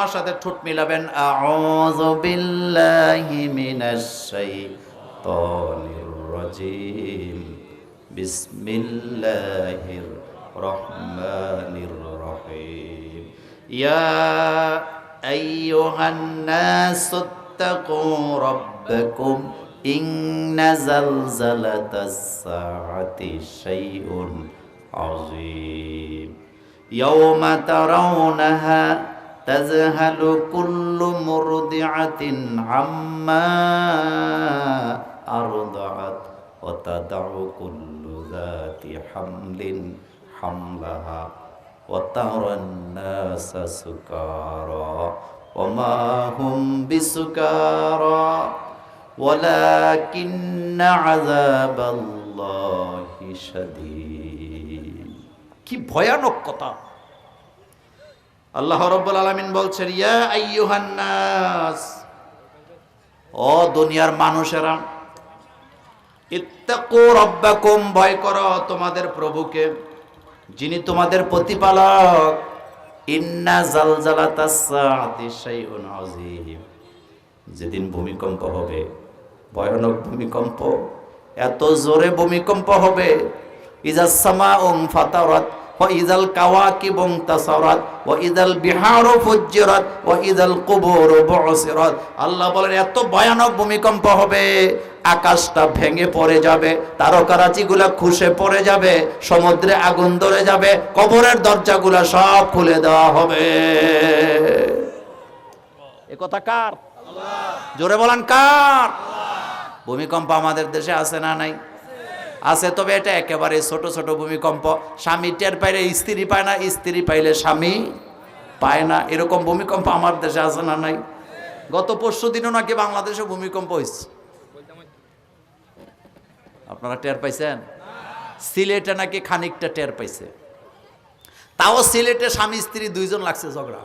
আমার সাথে ঠোঁট মিলাবেন আউযু বিল্লাহি মিনাশ শাইতানির রাজিম বিসমিল্লাহির রহমানির রহিম ইয়া আইয়ুহান নাসু ইত্তাকু রাব্বাকুম ইন্না জালজালাতাস সাআতি শাইউন আযীম يوم ترونها تذهل كل مرضعة عما أرضعت وتدع كل ذات حمل حملها وترى الناس سكارى وما هم بسكارى ولكن عذاب الله شديد কি ভয়ানক কথা আল্লাহ রব্বুল আলামিন বলছেন, ইয়া আইয়ুহান নাস, ও দুনিয়ার মানুষেরা, ইত্তাকু রাব্বাকুম, ভয় করো তোমাদের প্রভুকে, যিনি তোমাদের প্রতিপালক। ইন্না জালজালাতাস সাআতি শাইউন আযীম। যেদিন ভূমিকম্প হবে, ভয়ানক ভূমিকম্প, এত জোরে ভূমিকম্প হবে। ইজাস সামাউম ফাতারাত ওয়া ইজাল কাওয়াকিবুম তাসারাত ওয়া ইজাল বিহারু ফুজ্জিরাত ওয়া ইজাল কুবুরু বুসিরাত। আল্লাহ বলেন, এত ভয়ানক ভূমিকম্প হবে, আকাশটা ভেঙে পড়ে যাবে, তারকারাজিগুলা খুশে পড়ে যাবে, সমুদ্রে আগুন ধরে যাবে, কবরের দরজাগুলা সব খুলে দেওয়া হবে। এ কথা কার? জোরে বলেন কার? ভূমিকম্প আমাদের দেশে আছে না নাই? আছে, তবে এটা একেবারে ছোট ছোট ভূমিকম্প। স্বামী টের পাইলে স্ত্রী পায় না, স্ত্রী পাইলে স্বামী পায় না। এরকম ভূমিকম্প আমার দেশে আছে না নাই? গত পরশু দিনও নাকি বাংলাদেশে ভূমিকম্প হয়েছে। আপনারা টের পাইছেন? সিলেটে নাকি খানিকটা টের পাইছে। তাও সিলেটে স্বামী, স্ত্রী দুইজন লাগছে ঝগড়া।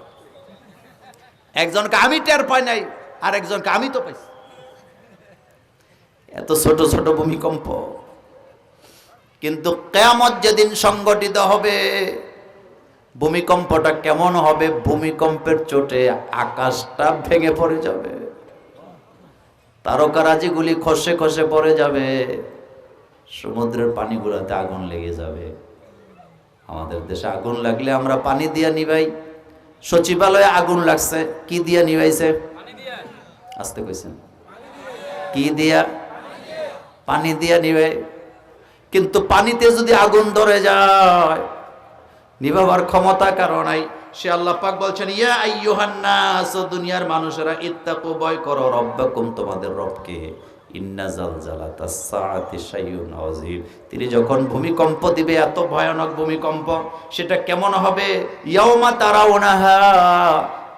একজনকে আমি টের পাই নাই আর একজনকে আমি তো পাইছি। এত ছোট ছোট ভূমিকম্প। কিন্তু কেয়ামত যেদিন সংগঠিত হবে ভূমিকম্পটা কেমন হবে ভূমিকম্পের চোটে আকাশটা ভেঙে পড়ে যাবে। তারকারাজিগুলি খসে খসে পড়ে যাবে। সমুদ্রের পানিগুলোতে আগুন লেগে যাবে। আমাদের দেশে আগুন লাগলে আমরা পানি দিয়ে নিবাই। সচিবালয়ে আগুন লাগছে। কি দিয়া নিবাইছে? আসতে কইছেন। কি দিয়া? পানি দিয়া নিবে কিন্তু পানিতে যদি আগুন ধরে যায়, নিভাবার ক্ষমতা কারও নাই। সে আল্লাহ পাক বলছেন, ইয়া দুনিয়ার মানুষেরা, ইত্তাকু, ভয় করো, রব্বাকুম, তোমাদের রবকে। ইন্না তিনি যখন ভূমিকম্প দিবে, এত ভয়ানক ভূমিকম্প, সেটা কেমন হবে? ইয়াউমা তারাউনাহা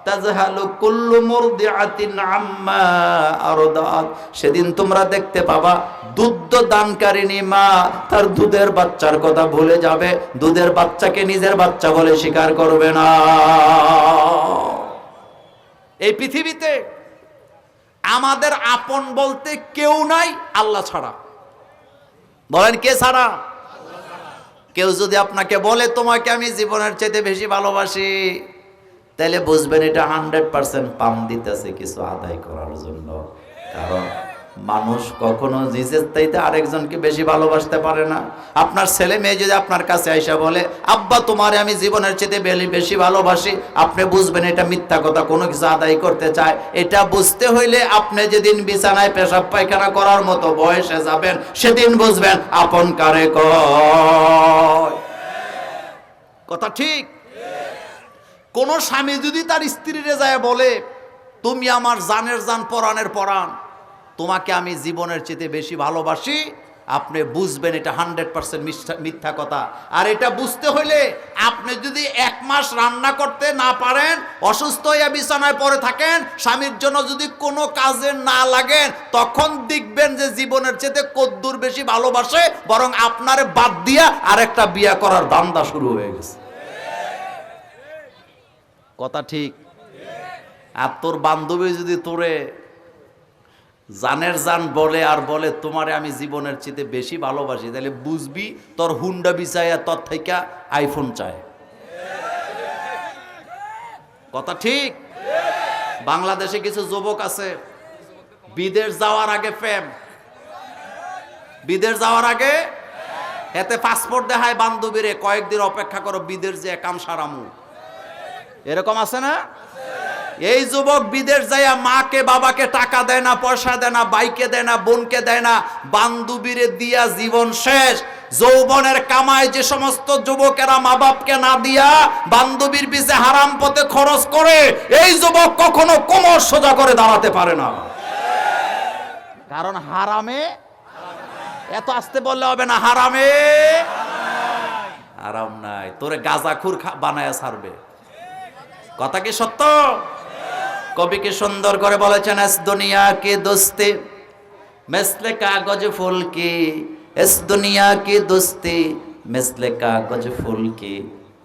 তাজহালু কুল্লু আম্মা সেদিন তোমরা দেখতে পাবা দুধ দানকারিনী মা, তার দুধের বাচ্চার কথা ভুলে যাবে। দুধের বাচ্চাকে নিজের বাচ্চা বলে স্বীকার করবে না। এই পৃথিবীতে আমাদের আপন বলতে কেউ নাই, আল্লাহ ছাড়া। বলেন, কে ছাড়া? কেউ যদি আপনাকে বলে, তোমাকে আমি জীবনের চাইতে বেশি ভালোবাসি। তাহলে বুঝবেন এটা হান্ড্রেড পার্সেন্ট পাম দিতেছে কিছু আদায় করার জন্য। কারণ মানুষ কখনো নিজের চাইতে আরেকজনকে বেশি ভালোবাসতে পারে না। আপনার ছেলে মেয়ে যদি আপনার কাছে আইসা বলে, আব্বা, তোমারে আমি জীবনের চেয়ে বেশি ভালোবাসি। আপনি বুঝবেন এটা মিথ্যা কথা, কোনো কিছু আদায় করতে চায়। এটা বুঝতে হইলে আপনি যেদিন বিছানায় পেশাব পায়খানা করার মতো বয়সে যাবেন, সেদিন বুঝবেন আপন কারে কথা ঠিক? কোন স্বামী যদি তার স্ত্রীরে যায় বলে, তুমি আমার জানের জান, পরাণের পরাণ, তোমাকে আমি জীবনের চেতে বেশি ভালোবাসি আপনি বুঝবেন এটা হান্ড্রেড পার্সেন্ট মিথ্যা কথা। আর এটা বুঝতে হইলে আপনি যদি এক মাস রান্না করতে না পারেন, অসুস্থ হইয়া বিছানায় পড়ে থাকেন, স্বামীর জন্য যদি কোনো কাজে না লাগেন, তখন দেখবেন যে জীবনের চেতে কদ্দুর বেশি ভালোবাসে, বরং আপনারে বাদ দিয়া আরেকটা বিয়া করার দান্দা শুরু হয়ে গেছে। কথা ঠিক। আর তোর বান্ধবী যদি তোরে জানের জান বলে আর বলে, তোমারে আমি জীবনের চেয়ে বেশি ভালোবাসি, তাহলে বুঝবি তোর হুন্ডা বিছাইয়া তোর থেকে আইফোন চায়। কথা ঠিক? বাংলাদেশে কিছু যুবক আছে, বিদেশ যাওয়ার আগে প্রেম বিদেশ যাওয়ার আগে এতে পাসপোর্ট দেখায় বান্ধবীরে, কয়েকদিন অপেক্ষা করো, বিদেশ যে কাম সারামু। এরকম আছে না? এই যুবক বিদেশ যাইয়া মাকে, বাবাকে টাকা দেয় না, পয়সা দেয় না, বাইকে দেয় না, বোনকে দেয় না, বান্ধবীরে দিয়া জীবন শেষ। যৌবনের কামায় যে সমস্ত যুবকেরা মা বাপকে না দিয়া বান্ধবীর পিছে হারাম পথে খরচ করে, এই যুবক কখনো কোমর সোজা করে দাঁড়াতে পারে না। কারণ হারামে, এত আসতে বললে হবে না, হারামে। আরাম নাই। তোরে গাজাখুর বানায় ছাড়বে। কথা কি সত্য? কবি কি সুন্দর করে বলেছেন, এস দুনিয়া কি দোস্তি, মেসলে কাগজ ফুল কি এস দুনিয়া কি দোস্তি, মেসলে কাগজ ফুল কি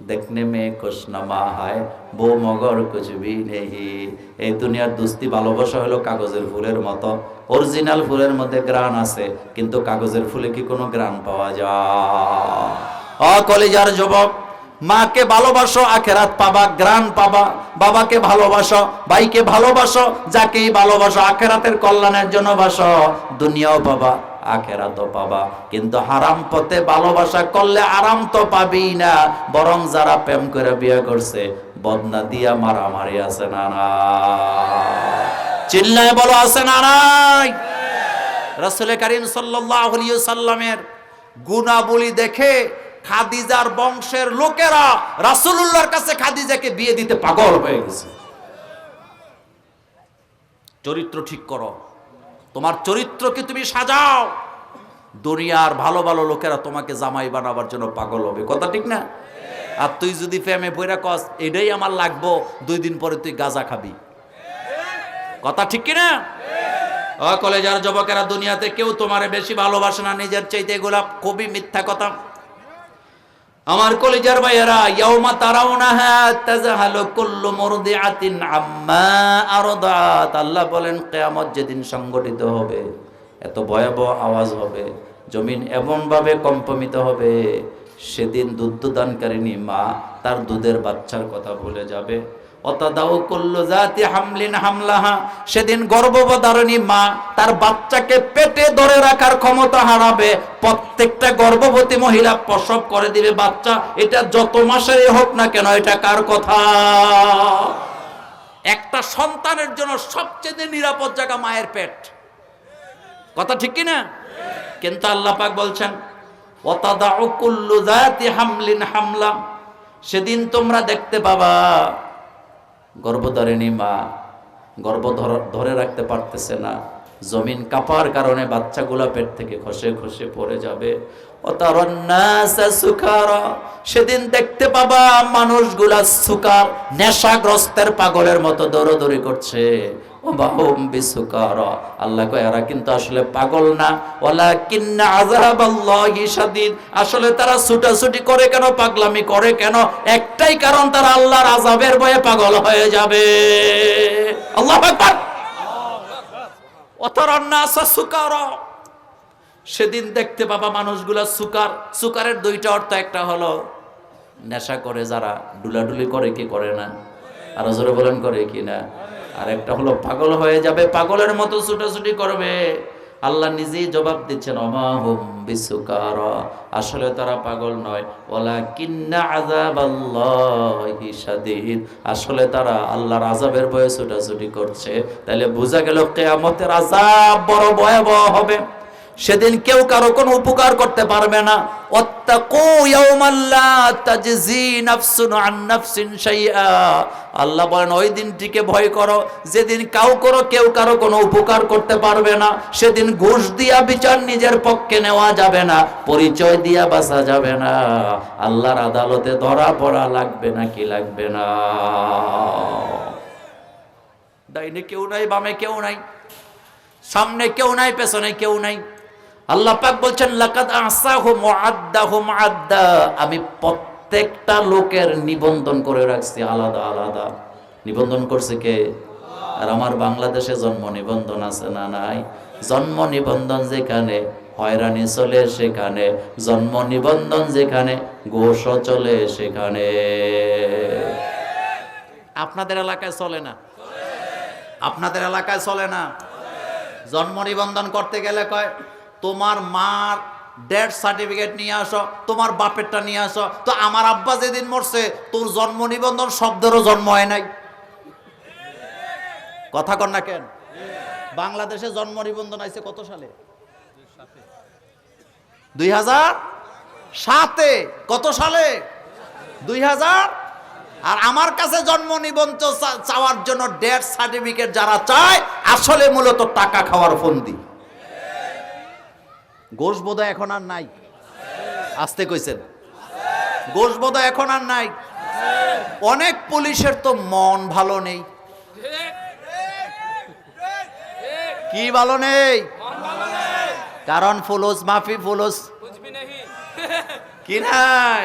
দেখনে মে খুশনামা হয় বউ মগর কুচবি নেহি। এই দুনিয়ার দোস্তি ভালোবাসা হলো কাগজের ফুলের মতো, অরিজিনাল ফুলের মধ্যে গ্রান আছে, কিন্তু কাগজের ফুলে কি কোনো গ্রান পাওয়া যায়? কলিজার যুবক মাকে ভালোবাসো, আখেরাত পাবা গ্রান পাবা, বাবাকে ভালোবাসো, ভাইকে ভালোবাসো, যাকেই ভালোবাসো, আখেরাতের কল্যাণের জন্য বাসো দুনিয়াও পাবা, আখেরাতও পাবা। কিন্তু হারাম পথে ভালোবাসা করলে আরাম তো পাবি না, বরং যারা প্রেম করে বিয়ে করছে, বদনা দিয়া মারামারি আছে না না। চিল্লায় বলো, আছে না, নাই? রাসূল করিম আলাইহি সাল্লামের গুণাবলী দেখে খাদিজার বংশের লোকেরা রাসূলুল্লাহর কাছে খাদিজাকে বিয়ে দিতে পাগল হয়ে গেছে। চরিত্র ঠিক করো। তোমার চরিত্রকে তুমি সাজাও। দুনিয়ার ভালো ভালো লোকেরা তোমাকে জামাই বানাবার জন্য পাগল হবে। কথা ঠিক না? আর তুই যদি প্রেমে বইরা কস, এটাই আমার লাগবো, দুই দিন পরে তুই গাজা খাবি। কথা ঠিক কিনা কলেজার যুবকেরা দুনিয়াতে কেউ তোমারে বেশি ভালোবাসে না, নিজের চাইতে এগুলা খুবই মিথ্যা কথা। আমার কলিজার ভাইয়েরা, ইয়াউমা না তাজহালু কুল্লু মুরদিআতিন আম্মা আরদাত আল্লাহ বলেন, কিয়ামত যেদিন সংগঠিত হবে, এত ভয়াবহ আওয়াজ হবে, জমিন এমন ভাবে কম্পমিত হবে, সেদিন দুধ দানকারিনী মা তার দুধের বাচ্চার কথা ভুলে যাবে। অতদাও কুল্লু জাতি হামলিন হামলাহা। সেদিন গর্ভবধারণী মা তার বাচ্চাকে পেটে ধরে রাখার ক্ষমতা হারাবে। প্রত্যেকটা গর্ভবতী মহিলা প্রসব করে দিবে, বাচ্চা, এটা যত মাসেরই হোক না কেন, এটা কার কথা? একটা সন্তানের জন্য সবচেয়ে নিরাপদ জায়গা মায়ের পেট। কথা ঠিক কি না? কিন্তু আল্লাহ পাক বলছেন, অতাদাউ কুল্লু জাতি হামলিন হামলা। সেদিন তোমরা দেখতে পাবা গর্ভধারিণী মা গর্ব ধর- রাখতে পারতেছে না। জমিন কাপার কারণে বাচ্চাগুলা পেট থেকে খসে খসে পড়ে যাবে। সেদিন দেখতে পাবা মানুষগুলা সুকার নেশাগ্রস্তের পাগলের মতো দৌড়দৌড়ি করছে। আল্লাহ কিন্তু আসলে পাগল না। ওলা কিন্না আসলে তারা ছুটাছুটি করে কেন, পাগলামি করে কেন? একটাই কারণ ভয়ে পাগল হয়ে যাবে। সেদিন দেখতে পাবা মানুষগুলা সুকার। সুকারের দুইটা অর্থ, একটা হলো নেশা করে যারা, ডুলাডুলি করে কি করে না? আর জোরে বলেন, করে কি না? আর একটা হলো, পাগল হয়ে যাবে, পাগলের মতো ছুটাছুটি করবে। আল্লাহ নিজেই জবাব দিচ্ছেন আসলে তারা পাগল নয়। আসলে তারা আল্লাহর আজাবের বয়ে ছুটাছুটি করছে। তাহলে বোঝা গেল, কেয়ামতের আজাব বড় ভয়াবহ হবে। সেদিন কেউ কারও কোনো উপকার করতে পারবে না। আল্লাহ বলেন, ওই দিনটিকে ভয় করো। যেদিন কাউ করো কেউ কারও কোনো উপকার করতে পারবে না, সেদিন ঘুষ দিয়া বিচার নিজের পক্ষে নেওয়া যাবে না, পরিচয় দিয়া বাঁচা যাবে না। আল্লাহর আদালতে ধরা পড়া লাগবে না কি লাগবে না? ডাইনে কেউ নাই, বামে কেউ নাই, সামনে কেউ নাই, পেছনে কেউ নাই। আল্লাহ পাক বলছেন, লাকাদ আসাহুম আদ্দাহুম আদ্দা। আমি প্রত্যেকটা লোকের নিবন্ধন করে রাখছি, আলাদা আলাদা। নিবন্ধন করছে কে? আর আমার বাংলাদেশে জন্ম নিবন্ধন আছে না নাই? জন্ম নিবন্ধন যেখানে, হয়রানি চলে সেখানে, জন্ম নিবন্ধন যেখানে গোষ চলে সেখানে। আপনাদের এলাকায় চলে না? আপনাদের এলাকায় চলে না? জন্ম নিবন্ধন করতে গেলে কয়? তোমার মার ডেথ সার্টিফিকেট নিয়ে আসো, তোমার বাপেরটা নিয়ে আসো। তো আমার আব্বা যেদিন মরছে, তোর জন্ম নিবন্ধন শব্দেরও জন্ম হয় নাই। কথা কর না কেন? বাংলাদেশে জন্ম নিবন্ধন আইছে কত সালে? দুই হাজার সাতে। কত সালে? দুই হাজার। আর আমার কাছে জন্ম নিবন্ধন চাওয়ার জন্য ডেথ সার্টিফিকেট যারা চায়, আসলে মূলত টাকা খাওয়ার ফন্দি। গোষ বোধা এখন আর নাই। আসতে কইছেন। গোষ বোধা এখন আর নাই। অনেক পুলিশের তো মন ভালো নেই। কি ভালো নেই? কারণ ফুলস মাফি ফুলস। কি নাই?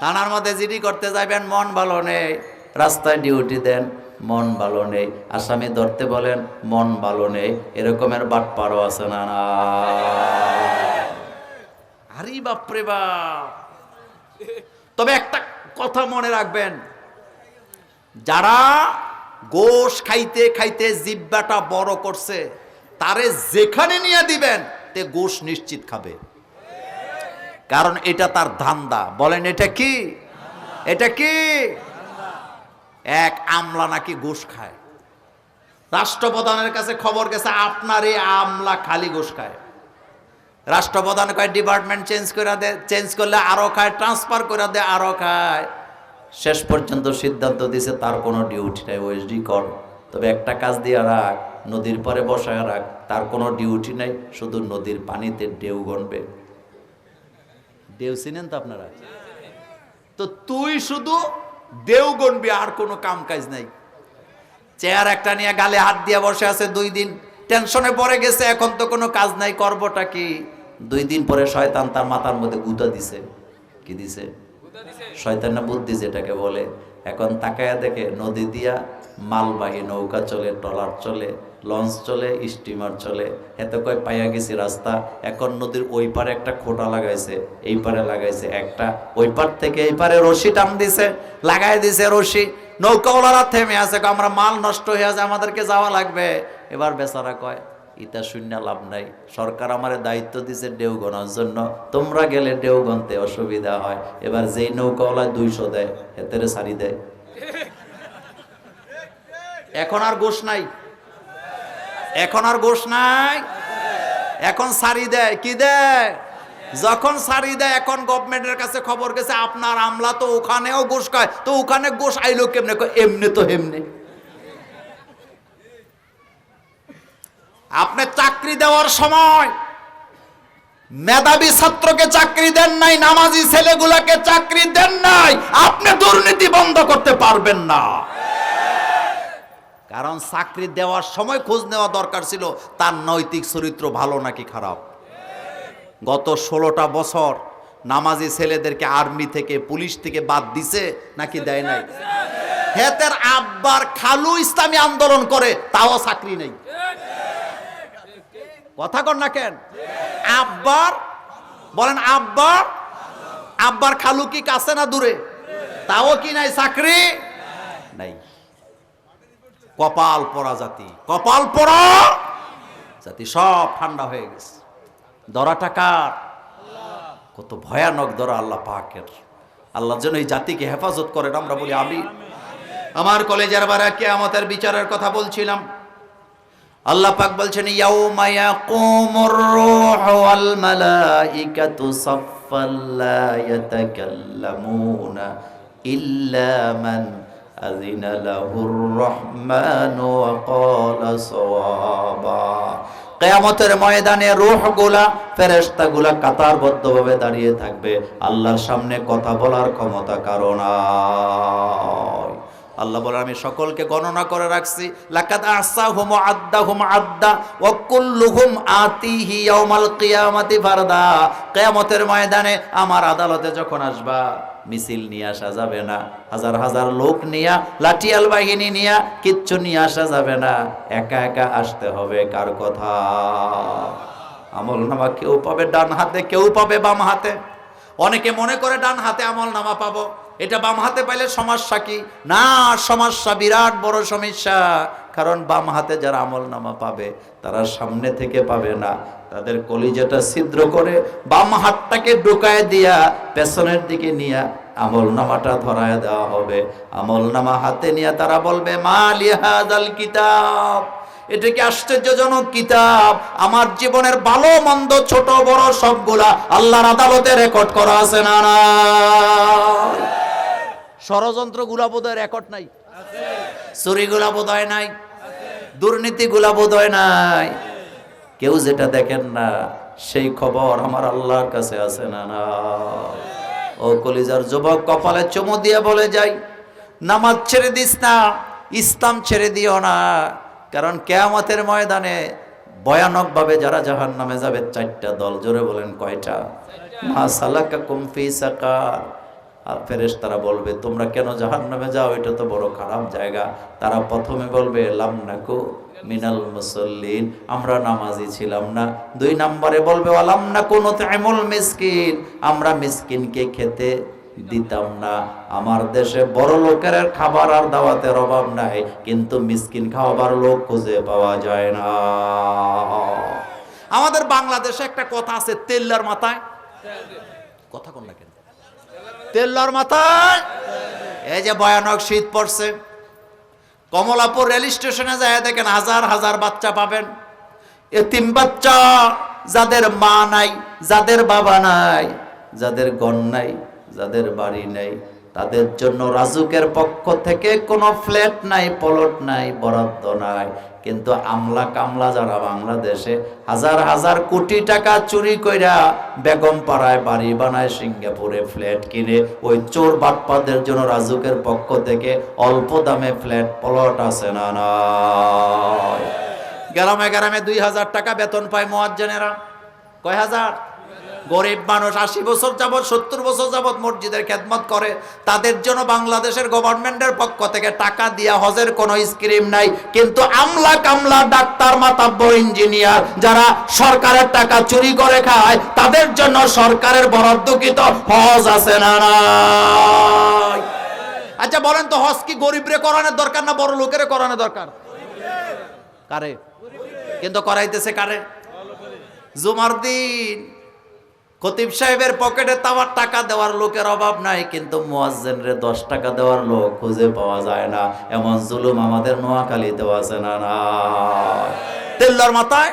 থানার মধ্যে জিডি করতে যাবেন মন ভালো নেই। রাস্তায় ডিউটি দেন। মন ভালো নেই। আসামি ধরতে বলেন, মন ভালো নেই। এরকমের বাটপারও আছে না না। আরে বাপরে বাপ। তবে একটা কথা মনে রাখবেন। যারা গোশ খাইতে খাইতে জিব্বাটা বড় করছে, তারে যেখানে নিয়ে দিবেন, তে গোশ নিশ্চিত খাবে। কারণ এটা তার ধান্দা। বলেন, এটা কি? এটা কি? এক আমলা নাকি ঘুষ খায়। রাষ্ট্রপ্রধানের কাছে খবর গেছে, আপনার এই আমলা খালি ঘুষ খায়। রাষ্ট্রপ্রধান কয় ডিপার্টমেন্ট চেঞ্জ করে দে চেঞ্জ করলে আরও খায় ট্রান্সফার করে দে, আরও খায়। শেষ পর্যন্ত সিদ্ধান্ত দিছে, তার কোনো ডিউটি নাই ওএসডি কর। তবে একটা কাজ দিয়ে রাখ, নদীর পরে বসায় রাখ, তার কোনো ডিউটি নাই, শুধু নদীর পানিতে ঢেউ গণবে। দেও চিনেন তো আপনারা? তো তুই শুধু দেও গণবি আর কোনো কাম কাজ নাই। চেয়ার একটা নিয়ে গালে হাত দিয়ে বসে আছে দুই দিন। টেনশনে পড়ে গেছে এখন তো কোনো কাজ নাই করবটা কি? দুই দিন পরে শয়তান তার মাথার মধ্যে গুতা দিছে। কি দিছে। শয়তান না বুদ্ধি যেটাকে বলে। এখন তাকায়া দেখে নদী দিয়া মালবাহী নৌকা চলে, ট্রলার চলে, লঞ্চ চলে, স্টিমার চলে। এত কয় পাইয়া গেছি রাস্তা, এখন নদীর ওই পারে একটা খোটা লাগাইছে, এই পারে লাগাইছে একটা, ওই পার থেকে এই পারে রশি টান দিছে, লাগাই দিছে রশি। নৌকাওয়ালারা থেমে আছে আমরা মাল নষ্ট হয়ে আছে আমাদেরকে যাওয়া লাগবে। এবার বেচারা কয় ইতা শূন্য লাভ নাই। সরকার আমারে দায়িত্ব দিছে ডেউ গণার জন্য। তোমরা গেলে ডেউ গনতে অসুবিধা হয়। এবার যেই নৌকাওয়ালা দুইশো দেয়, হেতেরে সারি দেয়। এখন আর গোশ নাই। এখন আর গোশ নাই। এখন সারি দেয়। কি দেয়? যখন সারি দেয়, এখন গভর্নমেন্টের কাছে খবর গেছে, আপনার আমলা তো ওখানেও গোশ খায়। তো ওখানে গোশ আইলো কেমনে? এমনি তো এমনি আপনি চাকরি দেওয়ার সময় মেধাবী ছাত্রকে চাকরি দেন নাই, নামাজি ছেলেগুলাকে চাকরি দেন নাই, আপনি দুর্নীতি বন্ধ করতে পারবেন না। কারণ চাকরি দেওয়ার সময় খোঁজ নেওয়া দরকার ছিল, তার নৈতিক চরিত্র ভালো নাকি খারাপ? গত ষোলোটা বছর নামাজি ছেলেদেরকে আর্মি থেকে, পুলিশ থেকে বাদ দিছে নাকি দেয় নাই? হেতের আব্বার খালু ইসলামী আন্দোলন করে, তাও চাকরি নেই। কথা কর না কেন? আব্বার, বলেন আব্বার আব্বার খালু কি কাছে না দূরে? তাও কি নাই চাকরি? নাই। কপাল পরা জাতি। কপাল পরা জাতি, সব ঠান্ডা হয়ে গেছে। দরাটা কার? কত ভয়ানক দরা আল্লাহ পাকের। আল্লাহ যেন এই জাতিকে হেফাজত করেন, আমরা বলি আমি আমার কলেজের বারে কেয়ামতের বিচারের কথা বলছিলাম। আল্লাহ পাক বলছেন, ইয়াউমা ইল্লা মান আযিনা له الرحمن وقال صوابا. কেয়ামতের ময়দানে রূহগুলা, ফেরেশতাগুলা কাতারবদ্ধভাবে দাঁড়িয়ে থাকবে। আল্লাহর সামনে কথা বলার ক্ষমতা কারণ আল্লাহ বলে, আমি সকলকে গণনা করে রাখছি। লাকাদ ওয়া আদ্দাহুম আদ্দা ওয়া কুল্লুহুম আতিহি ইয়াউমাল কিয়ামাতি ফারদা। কিয়ামতের ময়দানে আমার আদালতে যখন আসবা, মিছিল নিয়ে আসা যাবে না, হাজার হাজার লোক নিয়া, লাঠিয়াল বাহিনী নিয়া, কিচ্ছু নিয়ে আসা যাবে না। একা একা আসতে হবে কার কথা? আমল নামা কেউ পাবে ডান হাতে, কেউ পাবে বাম হাতে। অনেকে মনে করে, ডান হাতে আমল নামা পাবো। এটা বাম হাতে পাইলে সমস্যা কি? না, সমস্যা বিরাট বড় সমস্যা। কারণ বাম হাতে যারা আমল নামা পাবে, তারা সামনে থেকে পাবে না। তাদের কলিজাটা ছিদ্র করে বাম হাতটাকে ঢুকায় দিয়া পেছনের দিকে নিয়ে আমল নামাটা ধরায় দেওয়া হবে। আমল নামা হাতে নিয়ে তারা বলবে মা কিতাব। এটা কি আশ্চর্যজনক কিতাব? আমার জীবনের ভালো, মন্দ, ছোট, বড় সবগুলা আল্লাহর আদালতে রেকর্ড করা আছে না ষড়যন্ত্র বোধহয় রেকর্ড নাই। চুরি গুলা বোধ হয় নাই দুর্নীতি গুলা বোধ হয় নাই। কেউ যেটা দেখেন না সেই খবর আমার আল্লাহর কাছে আছে না না। ও কলিজার যুবক কপালে চুমু দিয়ে বলে যাই নামাজ ছেড়ে দিস না ইসলাম ছেড়ে দিও না। কারণ কেয়ামতের ময়দানে ভয়ানকভাবে যারা জাহান নামে যাবে চারটা দল জোরে বলেন কয়টা? মা সালাকা কুমফি সাকার। আর ফেরেশ তারা বলবে, তোমরা কেন জাহান নামে যাও? এটা তো বড় খারাপ জায়গা। তারা প্রথমে বলবে লামনাকু মিনাল মুসল্লিন, আমরা নামাজি ছিলাম না। দুই নম্বরে বলবে আলাম না কোন তাইমুল মিসকিন, আমরা মিসকিনকে খেতে দিতাম না। আমার দেশে বড় লোকের খাবার আর দাওয়াতের অভাব নাই, কিন্তু মিসকিন খাওয়াবার লোক খুঁজে পাওয়া যায় না। আমাদের বাংলাদেশে একটা কথা আছে, তেল্লার মাথায়। কথা কোন না কেন? তেল্লার মাথায়। এই যে ভয়ানক শীত পড়ছে। কমলাপুর রেল স্টেশনে যায় দেখেন হাজার হাজার বাচ্চা পাবেন। এতিম বাচ্চা, যাদের মা নাই, যাদের বাবা নাই, যাদের গণ নাই, যাদের বাড়ি নাই, তাদের জন্য রাজুকের পক্ষ থেকে কোনো ফ্ল্যাট নাই, পলট নাই, বরাদ্দ নাই। কিন্তু আমলা কামলা যারা বাংলাদেশে হাজার হাজার কোটি টাকা চুরি কইরা বেগম পাড়ায় বাড়ি বানায়, সিঙ্গাপুরে ফ্ল্যাট কিনে, ওই চোর বাটপাদের জন্য রাজুকের পক্ষ থেকে অল্প দামে ফ্ল্যাট পলট আছে না গ্রামে গ্রামে দুই হাজার টাকা বেতন পায় মোয়াজ্জেনেরা। কয় হাজার? গরিব মানুষ আশি বছর যাবৎ, সত্তর বছর যাবৎ মসজিদের খেদমত করে, তাদের জন্য বাংলাদেশের গভর্নমেন্টের পক্ষ থেকে টাকা দিয়া হজের কোনো স্কিম নাই। কিন্তু আমলা কামলা ডাক্তার, মাতাব্য ইঞ্জিনিয়ার যারা সরকারের টাকা চুরি করে খায়, তাদের জন্য সরকারের বরাদ্দকৃত হজ আছে না আচ্ছা বলেন তো হজ কি গরিবরে করানোর দরকার না বড় লোকের করানোর দরকার? কারে? কিন্তু করাইতেছে কারে? জুমার দিন। খতিব সাহেবের পকেটে তাওয়ার টাকা দেওয়ার লোকের অভাব নাই, কিন্তু মুয়াজ্জিনরে দশ টাকা দেওয়ার লোক খুঁজে পাওয়া যায় না। এমন জুলুম আমাদের নোয়াখালীতেও আছে না না। তেল্লার মাথায়?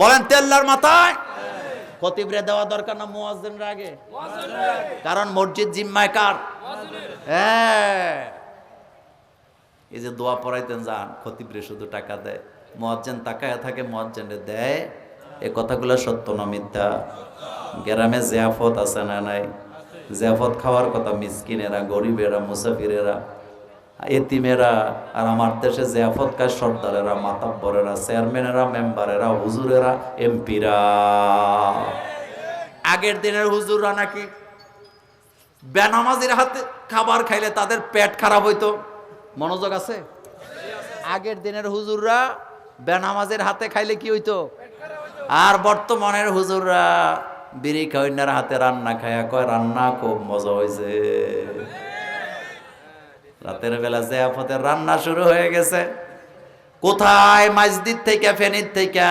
বলেন তেল্লার মাথায়? খতিবরে দেওয়া দরকার না মুয়াজ্জিনরে আগে? কারণ মসজিদ জিম্মায় কার? হ্যাঁ। এই যে দোয়া পড়াইতেন যান, খতিবরে শুধু টাকা দেয়। মজ্জেন তাকায় থাকে মজ্জেনে দেয়। এ কথাগুলো সত্য না মিথ্যা? গ্রামে জিয়াফত আছে না নাই? জিয়াফত খাওয়ার কথা মিসকিনেরা, গরিবেরা, মুসাফিরেরা, এতিমেরা আর আমার দেশে জিয়াফত কাজ সর্দারেরা, মাতাব্বরেরা, চেয়ারম্যানেরা, মেম্বারেরা, হুজুরেরা, এমপিরা। আগের দিনের হুজুররা নাকি বেনামাজির হাতে খাবার খাইলে তাদের পেট খারাপ হইতো? মনোযোগ আছে? আগের দিনের হুজুররা বেনামাজের হাতে খাইলে কি হইতো? আর বর্তমানের হুজুররা বিড়ি কন্যার হাতে রান্না খায়া কয়, রান্না খুব মজা হয়েছে রাতের বেলা জেয়াফতের রান্না শুরু হয়ে গেছে। কোথায় মাসজিদ থেকে, ফেনীর থেকে?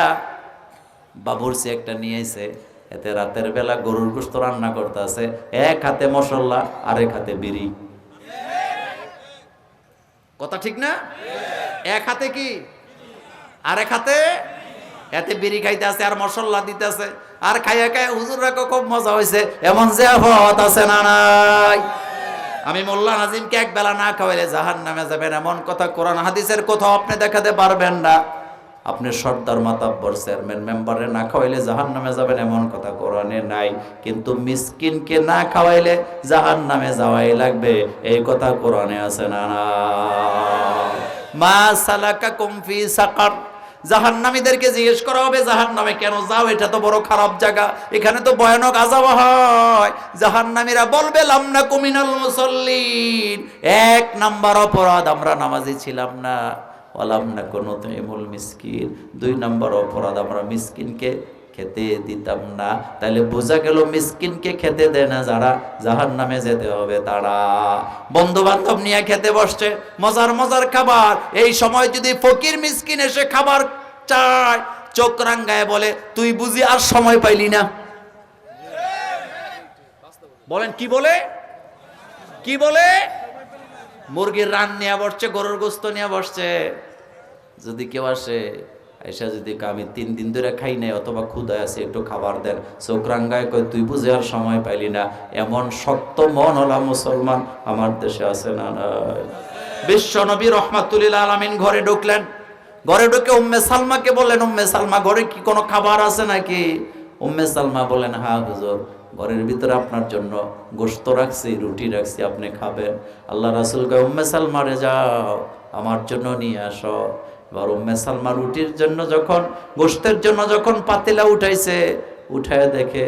বাবুরসি একটা নিয়ে এসে এতে রাতের বেলা গরুর গোস্ত রান্না করতে আছে। এক হাতে মশলা, আরেক হাতে বিড়ি। কথা ঠিক না? এক হাতে কি? আরেক হাতে? এতে বিড়ি খাইতে আছে আর মশলা দিতে আছে। আর খাইয়া খাইয়া রাখো খুব মজা হয়েছে এমন যে হত আছে না নাই? আমি মোল্লা নাজিমকে এক বেলা না খাওয়াইলে জাহান নামে যাবেন। এমন কথা কোরআন হাদিসের কোথাও আপনি দেখাতে পারবেন না। আপনি সর্দার মাতাব্বর চেয়ারম্যান মেম্বারে না খাওয়াইলে জাহান নামে যাবেন, এমন কথা কোরআনে নাই। কিন্তু মিসকিনকে না খাওয়াইলে জাহান নামে যাওয়াই লাগবে। এই কথা কোরআনে আছে না না মা সালাকা কুমফি সাকার। জাহান্নামীদেরকে জিজ্ঞেস করা হবে, জাহান্নামে কেন যাও? এটা তো বড় খারাপ জায়গা। এখানে তো ভয়ানক আজাব হয়। জাহান্নামীরা বলবে লামনা কুমিনাল মুসল্লিন। এক নাম্বার অপরাধ, আমরা নামাজি ছিলাম না। ওয়ালাম না কোনো তেমুল মিসকিন। দুই নাম্বার অপরাধ, আমরা মিসকিনকে খেতে দিতাম না। তাহলে বোঝা গেল মিসকিনকে খেতে দেয় না যারা জাহান নামে যেতে হবে তারা। বন্ধু বান্ধব নিয়ে খেতে বসছে, মজার মজার খাবার। এই সময় যদি ফকির মিসকিন এসে খাবার চায়, চোখ রাঙ্গায় বলে, তুই বুঝি আর সময় পাইলি না? বলেন, কি বলে? কি বলে? মুরগির রান নিয়ে বসছে, গরুর গোস্ত নিয়ে বসছে। যদি কেউ আসে এসে যদি আমি তিন দিন ধরে খাই নাই অথবা ক্ষুদায় আছে, একটু খাবার দেন। চোখরাঙ্গায় কয়, তুই বুঝে আর সময় পাইলি না। এমন শক্ত মন হলা মুসলমান। আমার দেশে আছে না বিশ্ব নবী রহমাতুল্লিল আলমিন ঘরে ঢুকলেন। ঘরে ঢুকে উম্মে সালমাকে বললেন, উম্মে সালমা, ঘরে কি কোনো খাবার আছে নাকি? উম্মে সালমা বলেন হ্যাঁ হুজুর, ঘরের ভিতরে আপনার জন্য গোস্ত রাখছি, রুটি রাখছি, আপনি খাবেন। আল্লাহ রাসুল কয়, উম্মে সালমারে যাও, আমার জন্য নিয়ে আসো। এবার উম্মে সালমা রুটির জন্য যখন গোস্তের জন্য যখন পাতিলা উঠাইছে, উঠায় দেখে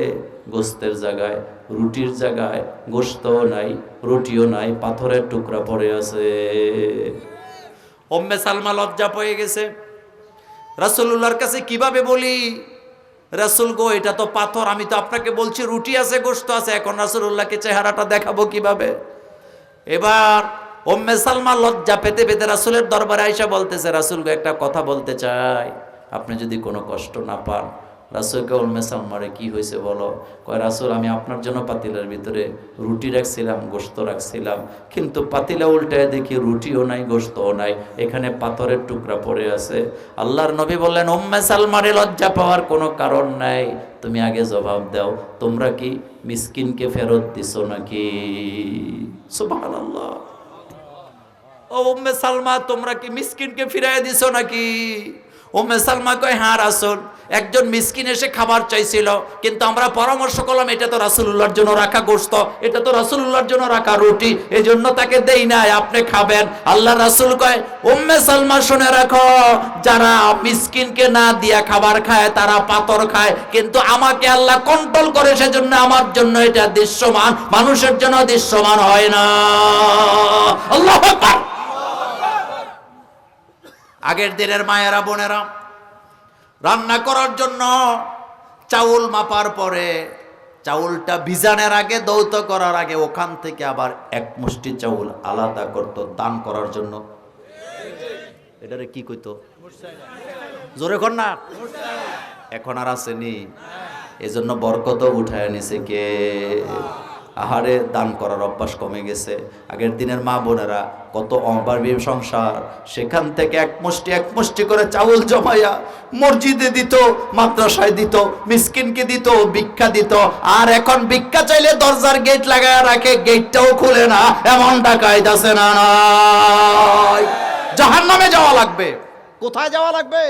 গোস্তের জায়গায়, রুটির জায়গায় গোস্তও নাই, রুটিও নাই, পাথরের টুকরা পড়ে আছে। উম্মে সালমা লজ্জা পেয়ে গেছে। রাসূলুল্লাহর কাছে কীভাবে বলি, রাসূল গো, এটা তো পাথর, আমি তো আপনাকে বলছি, রুটি আছে গোস্ত আছে, এখন রাসূলুল্লাহকে চেহারাটা দেখাবো কীভাবে? এবার ওম্মে সালমা লজ্জা পেতে পেতে রাসুলের দরবারে আইসা বলতেছে, রাসূল গো, একটা কথা বলতে চাই। আপনি যদি কোনো কষ্ট না পান রাসূলকে ওম্মে সালমারে কি হয়েছে বলো? কয়, রাসুল, আমি আপনার জন্য পাতিলার ভিতরে রুটি রাখছিলাম গোস্ত রাখছিলাম, কিন্তু পাতিলা উল্টায় দেখি রুটিও নাই গোস্তও নাই, এখানে পাথরের টুকরা পড়ে আছে। আল্লাহর নবী বললেন ওম্মে সালমারে লজ্জা পাওয়ার কোনো কারণ নাই। তুমি আগে জবাব দাও, তোমরা কি মিসকিনকে ফেরত দিছো নাকি? সুবহানাল্লাহ। ও উম্মে সালমা, তোমরা কি মিসকিনকে ফিরাই দিছো নাকি? উম্মে সালমা কয় হ্যাঁ রাসূল, একজন মিসকিন এসে খাবার চাইছিল, কিন্তু আমরা পরামর্শ করলাম, এটা তো রাসূলুল্লাহর জন্য রাখা গোশত, এটা তো রাসূলুল্লাহর জন্য রাখা রুটি, এজন্য তাকে দেই নাই, আপনি খাবেন। আল্লাহ রাসূল কয়, উম্মে সালমা, শুনে রাখো, যারা মিসকিনকে না দিয়া খাবার খায়, তারা পাথর খায়, কিন্তু আমাকে আল্লাহ কন্ট্রোল করে, সেজন্য আমার জন্য এটা দৃশ্যমান, মানুষের জন্য দৃশ্যমান হয় না। আল্লাহু আগের দিনের মায়েরা, বোনেরা, রান্না করার জন্য চাউল মাপার পরে চাউলটা ভিজানের আগে, দৌত করার আগে ওখান থেকে আবার এক মুষ্টি চাউল আলাদা করত, দান করার জন্য। এটারে কি কইতো? জোরে কর না। এখন আর আসেনি। এজন্য বরকত উঠায় নিছে কে? আহারে দান করার অভ্যাস কমে গেছে। আগের দিনের মা বোনেরা কত অবার্বীয় সংসার, সেখান থেকে এক মুষ্টি এক মুষ্টি করে চাউল জমাইয়া মসজিদে দিত, মাদ্রাসায় দিত, মিসকিনকে দিত, ভিক্ষা দিত। আর এখন ভিক্ষা চাইলে দরজার গেট লাগায় রাখে গেটটাও খুলে না। এমন ডাকায় আছে না জাহান নামে যাওয়া লাগবে। কোথায় যাওয়া লাগবে?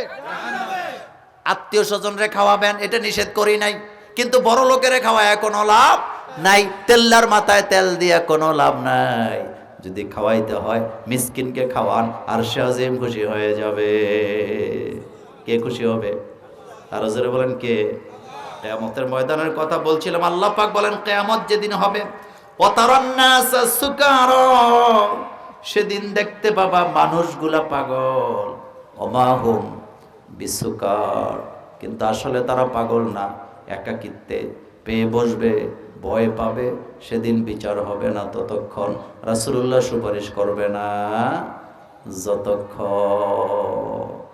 আত্মীয় স্বজনরে খাওয়াবেন, এটা নিষেধ করি নাই। কিন্তু বড় লোকেরে খাওয়ায় কোনো লাভ নাই, তেল্লার মাথায় তেল দিয়া কোনো লাভ নাই। যদি খাওয়াইতে হয়, মিসকিনকে খাওয়ান, আর সে আজিম খুশি হয়ে যাবে। কে খুশি হবে? আরও জোরে বলেন কে? কেয়ামতের ময়দানের কথা বলছিলাম, আল্লাহ পাক বলেন, কেয়ামত যেদিন হবে সেদিন দেখতে পাবা মানুষগুলা পাগল। অমাহুম বিশ্বকার কিন্তু আসলে তারা পাগল না, একাকিত্বে। পেয়ে বসবে। ভয় পাবে সেদিন বিচার হবে না ততক্ষণ। রাসুল্লাহ সুপারিশ করবে না যতক্ষণ।